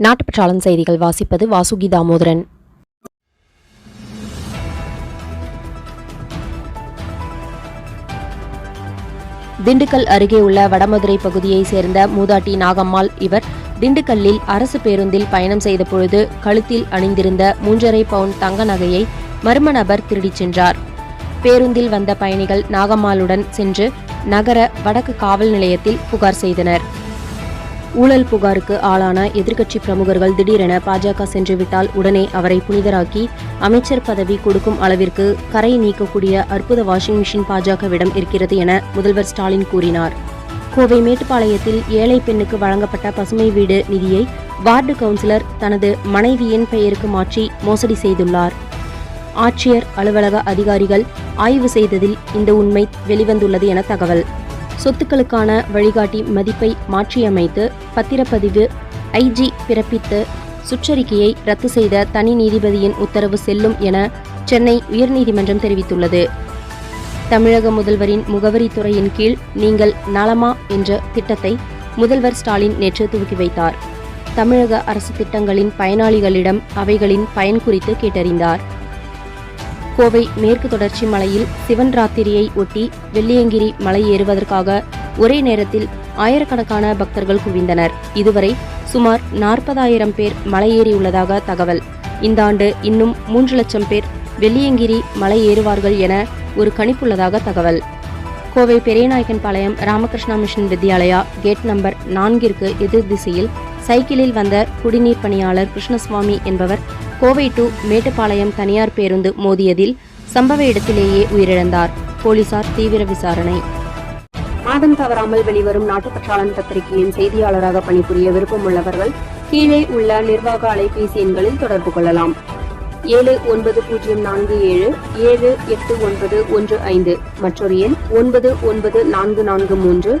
நாட்டுப்பற்றாளன் செய்திகள் வாசிப்பது வாசுகி தாமோதரன் திண்டுக்கல் அருகே உள்ள வடமதுரை பகுதியைச் சேர்ந்த மூதாட்டி நாகம்மாள் இவர் திண்டுக்கல்லில் அரசு பேருந்தில் பயணம் செய்தபொழுது கழுத்தில் அணிந்திருந்த மூன்றரை பவுன் தங்க நகையை மர்ம நபர் திருடிச் சென்றார். பேருந்தில் வந்த பயணிகள் நாகம்மாளுடன் சென்று நகர வடக்கு காவல் நிலையத்தில் புகார் செய்தனர். ஊழல் புகாருக்கு ஆளான எதிர்க்கட்சி பிரமுகர்கள் திடீரென பாஜக சென்றுவிட்டால் உடனே அவரை புனிதராக்கி அமைச்சர் பதவி கொடுக்கும் அளவிற்கு கரை நீக்கக்கூடிய அற்புத வாஷிங் மிஷின் பாஜகவிடம் இருக்கிறது என முதல்வர் ஸ்டாலின் கூறினார். கோவை மேட்டுப்பாளையத்தில் ஏழை பெண்ணுக்கு வழங்கப்பட்ட பசுமை வீடு நிதியை வார்டு கவுன்சிலர் தனது மனைவியின் பெயருக்கு மாற்றி மோசடி செய்துள்ளார். ஆட்சியர் அலுவலக அதிகாரிகள் ஆய்வு செய்ததில் இந்த உண்மை வெளிவந்துள்ளது என தகவல். சொத்துக்களுக்கான வழிகாட்டி மதிப்பை மாற்றியமைத்து பத்திரப்பதிவு ஐஜி பிறப்பித்து சுற்றறிக்கையை ரத்து செய்த தனி நீதிபதியின் உத்தரவு செல்லும் என சென்னை உயர்நீதிமன்றம் தெரிவித்துள்ளது. தமிழக முதல்வரின் முகவரித்துறையின் கீழ் நீங்கள் நலமா என்ற திட்டத்தை முதல்வர் ஸ்டாலின் நேற்று துவக்கி வைத்தார். தமிழக அரசு திட்டங்களின் பயனாளிகளிடம் அவைகளின் பயன் குறித்து கேட்டறிந்தார். கோவை மேற்கு தொடர்ச்சி மலையில் சிவன் ராத்திரியை ஒட்டி வெள்ளியங்கிரி மலை ஏறுவதற்காக ஒரே நேரத்தில் ஆயிரக்கணக்கான பக்தர்கள் குவிந்தனர். இதுவரை சுமார் நாற்பதாயிரம் பேர் மலையேறியுள்ளதாக தகவல். இந்த ஆண்டு இன்னும் மூன்று லட்சம் பேர் வெள்ளியங்கிரி மலை ஏறுவார்கள் என ஒரு கணிப்புள்ளதாக தகவல். Kovai Periyanaickenpalayam Ramakrishna mission Vidyalaya gate number நான்கிற்கு எதிர் திசையில் சைக்கிளில் வந்த குடிநீர் பணியாளர் கிருஷ்ணசுவாமி என்பவர் கோவை டு மேட்டுப்பாளையம் தனியார் பேருந்து மோதியதில் சம்பவ இடத்திலேயே உயிரிழந்தார். போலீசார் தீவிர விசாரணை. மாதம் தவறாமல் வெளிவரும் நாட்டுப்பற்றாளன் பத்திரிகையின் செய்தியாளராக பணிபுரிய விருப்பமுள்ளவர்கள் கீழே உள்ள நிர்வாக அலைபேசி எண்களில் தொடர்பு கொள்ளலாம். ஏழு ஒன்பது பூஜ்ஜியம் நான்கு ஏழு ஏழு எட்டு ஒன்பது ஒன்று ஐந்து மற்றொரு எண் ஒன்பது ஒன்பது நான்கு நான்கு மூன்று